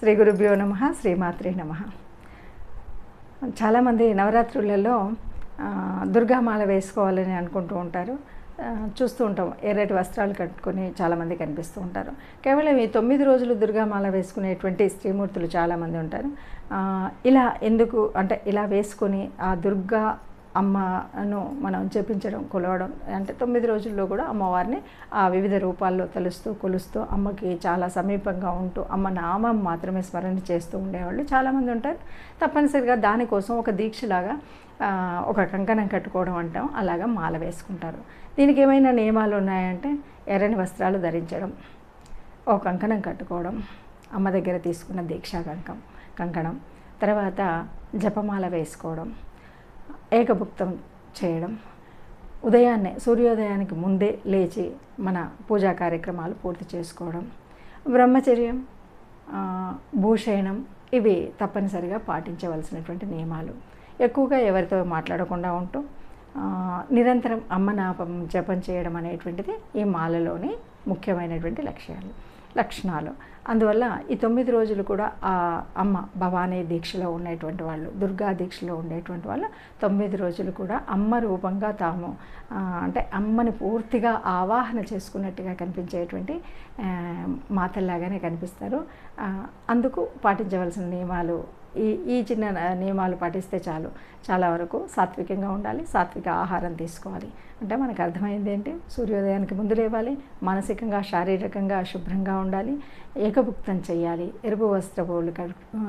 శ్రీ గురుభ్యో నమ శ్రీమాత్రే నమ. చాలామంది నవరాత్రులలో దుర్గామాల వేసుకోవాలని అనుకుంటూ ఉంటారు. చూస్తూ ఉంటాం. ఎర్రటి వస్త్రాలు కట్టుకొని చాలామంది కనిపిస్తూ ఉంటారు. కేవలం ఈ తొమ్మిది రోజులు దుర్గామాల వేసుకునేటువంటి స్త్రీమూర్తులు చాలామంది ఉంటారు. ఇలా ఎందుకు అంటే ఇలా వేసుకొని ఆ దుర్గా అమ్మను మనం జపించడం కొలవడం అంటే తొమ్మిది రోజుల్లో కూడా అమ్మవారిని ఆ వివిధ రూపాల్లో తలుస్తూ కొలుస్తూ అమ్మకి చాలా సమీపంగా ఉంటూ అమ్మ నామం మాత్రమే స్మరణ చేస్తూ ఉండేవాళ్ళు. చాలామంది ఉంటారు. తప్పనిసరిగా దానికోసం ఒక దీక్షలాగా ఒక కంకణం కట్టుకోవడం అంటాం. అలాగా మాల వేసుకుంటారు. దీనికి ఏమైనా నియమాలు ఉన్నాయంటే ఎర్రని వస్త్రాలు ధరించడం ఓ కంకణం కట్టుకోవడం అమ్మ దగ్గర తీసుకున్న దీక్షా కంకం కంకణం తర్వాత జపమాల వేసుకోవడం ఏకభుక్తం చేయడం. ఉదయాన్నే సూర్యోదయానికి ముందే లేచి మన పూజా కార్యక్రమాలు పూర్తి చేసుకోవడం. బ్రహ్మచర్యం భూషయనం ఇవి తప్పనిసరిగా పాటించవలసినటువంటి నియమాలు. ఎక్కువగా ఎవరితో మాట్లాడకుండా ఉంటూ నిరంతరం అమ్మ నాపం జపం చేయడం అనేటువంటిది ఈ మాలలోని ముఖ్యమైనటువంటి లక్ష్యాలు. లక్షణాలు. అందువల్ల ఈ తొమ్మిది రోజులు కూడా ఆ అమ్మ భవానీ దీక్షలో ఉండేటువంటి వాళ్ళు దుర్గా దీక్షలో ఉండేటువంటి వాళ్ళు తొమ్మిది రోజులు కూడా అమ్మ రూపంగా తాము అంటే అమ్మని పూర్తిగా ఆవాహన చేసుకున్నట్టుగా కనిపించేటువంటి మాతల్లాగానే కనిపిస్తారు. అందుకు పాటించవలసిన నియమాలు ఈ ఈ చిన్న నియమాలు పాటిస్తే చాలు. చాలా వరకు సాత్వికంగా ఉండాలి సాత్విక ఆహారం తీసుకోవాలి. అంటే మనకు అర్థమైంది ఏంటి? సూర్యోదయానికి ముందు లేవాలి మానసికంగా శారీరకంగా శుభ్రంగా ఉండాలి ఏకభుక్తం చేయాలి ఎరుపు వస్త్రపోలు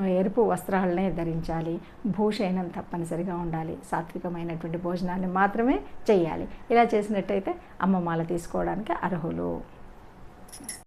ఎరుపు వస్త్రాలనే ధరించాలి భూషణం తప్పనిసరిగా ఉండాలి సాత్వికమైనటువంటి భోజనాన్ని మాత్రమే చేయాలి. ఇలా చేసినట్టయితే అమ్మమాల తీసుకోవడానికి అర్హులు.